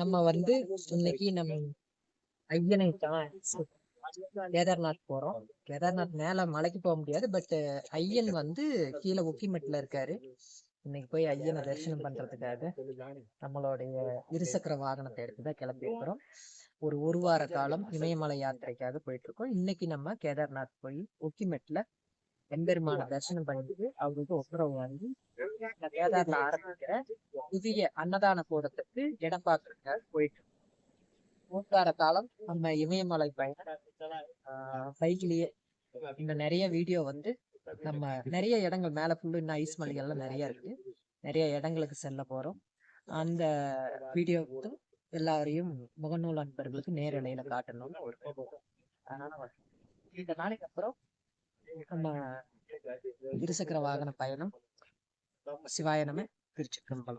நம்ம வந்து இன்னைக்கு நம்ம ஐயனை கேதார்நாத் போறோம். கேதார்நாத் மேல மலைக்கு போக முடியாது பட் ஐயன் வந்து கீழே உக்கிமெட்ல இருக்காரு. இன்னைக்கு போய் ஐயனை தரிசனம் பண்றதுக்காக நம்மளுடைய இருசக்கர வாகனத்தை எடுத்துதான் கிளம்பி இருக்கிறோம். ஒரு ஒரு வார காலம் இமயமலை யாத்திரைக்காக போயிட்டு இருக்கோம் இன்னைக்கு நம்ம கேதார்நாத் போய் உக்கிமெட்ல எம்பெருமான தரிசனம் பண்ணிட்டு அவருக்கு உத்தரவு வாங்கி கேதார்நாத் கேதார்ல ஆரம்பிக்கிற புதிய அன்னதான கூடத்துக்கு இடம் பார்க்கறதுக்காக போயிட்டு மூன்றார காலம் நம்ம இமயமலை பயணம். பைக்லயே இந்த நிறைய வீடியோ வந்து நம்ம நிறைய இடங்கள் மேல ஃபுல்லு இன்னும் ஐஸ் மலைகள்லாம் நிறைய இருக்கு. நிறைய இடங்களுக்கு செல்ல போறோம். அந்த வீடியோ வந்து எல்லாரையும் முகநூல் அன்பர்களுக்கு நேரலையில காட்டணும்னு ஒரு அதனால இந்த நாளைக்கு அப்புறம் நம்ம இருசக்கர வாகன பயணம். சிவாயனமே kırçıkından